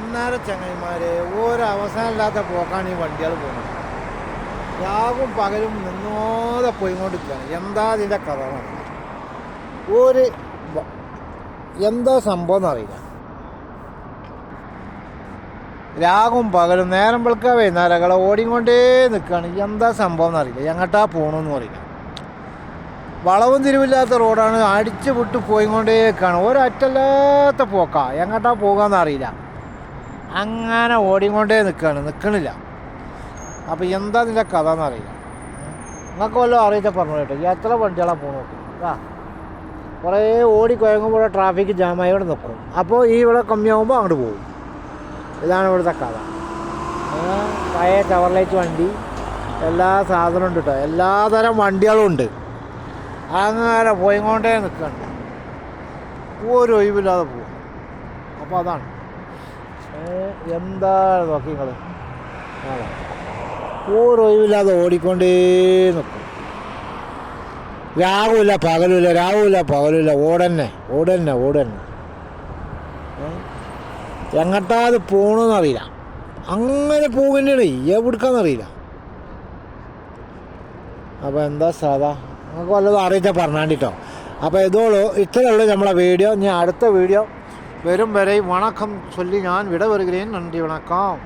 അന്നേരം ചങ്ങന്മാരെ ഒരവസാനമില്ലാത്ത പോക്കാണ് ഈ വണ്ടികൾ പോകുന്നത്. രാവും പകലും നിന്നോതെ പോയിക്കൊണ്ടിരിക്കുകയാണ്. എന്താ കഥ എന്നറിയില്ല. ഒരു എന്താ സംഭവം എന്നറിയില്ല രാവും പകലും നേരം വെളുക്കുക വൈകുന്നേരങ്ങളെ ഓടിക്കൊണ്ടേ നിൽക്കുകയാണ്. എന്താ സംഭവം എന്നറിയില്ല എങ്ങോട്ടാ പോകണമെന്ന് അറിയില്ല. വളവും തിരിവില്ലാത്ത റോഡാണ് അടിച്ചു വിട്ട് പോയിക്കൊണ്ടേ നിൽക്കുകയാണ്. ഒരറ്റല്ലാത്ത പോക്കാ. എങ്ങോട്ടാ പോകാമെന്ന് അറിയില്ല. അങ്ങനെ ഓടിക്കൊണ്ടേ നിൽക്കുകയാണ് നിൽക്കണില്ല അപ്പോൾ എന്താ നിന്റെ കഥ എന്നറിയില്ല നിങ്ങൾക്ക് വല്ലതും അറിയിച്ച പറഞ്ഞു കേട്ടോ. എത്ര വണ്ടികളാണ് പോകുന്നത് ആ കുറേ ഓടി കുഴങ്ങുമ്പോൾ ട്രാഫിക് ജാമായി ഇവിടെ നിൽക്കും. അപ്പോൾ ഈ ഇവിടെ കമ്മിയാകുമ്പോൾ അങ്ങോട്ട് പോകും. ഇതാണ് ഇവിടുത്തെ കഥ. പഴയ ചവർലൈറ്റ് വണ്ടി. എല്ലാ സാധനവും ഉണ്ട് കേട്ടോ. എല്ലാതരം വണ്ടികളും ഉണ്ട്. അങ്ങനെ പോയിക്കൊണ്ടേ നിൽക്കണ്ട ഒരു ഒഴിവില്ലാതെ പോകും. അപ്പോൾ അതാണ്. എന്താ നോക്കി നിങ്ങൾ ഒരു ഒഴിവില്ലാതെ ഓടിക്കൊണ്ടേ നിൽക്കും രാവുമില്ല പകലുമില്ല രാവുമില്ല പകലുമില്ല ഓടന്നെ ഓടന്നെ ഓടന്നെ. എങ്ങട്ടാ അത് പോകണമെന്നറിയില്ല അങ്ങനെ പോകുന്നതാണ് എവിടുക്കാന്നറിയില്ല. അപ്പോൾ എന്താ സാധാ നമുക്ക് വല്ലതും അറിയിച്ചാൽ പറഞ്ഞാണ്ടിട്ടോ. അപ്പോൾ ഇതോളൂ. ഇത്രയുള്ളൂ നമ്മളെ വീഡിയോ. ഇനി അടുത്ത വീഡിയോ வெறும் வரை வணக்கம் சொல்லி நான் விட வருகிறேன் நன்றி வணக்கம்.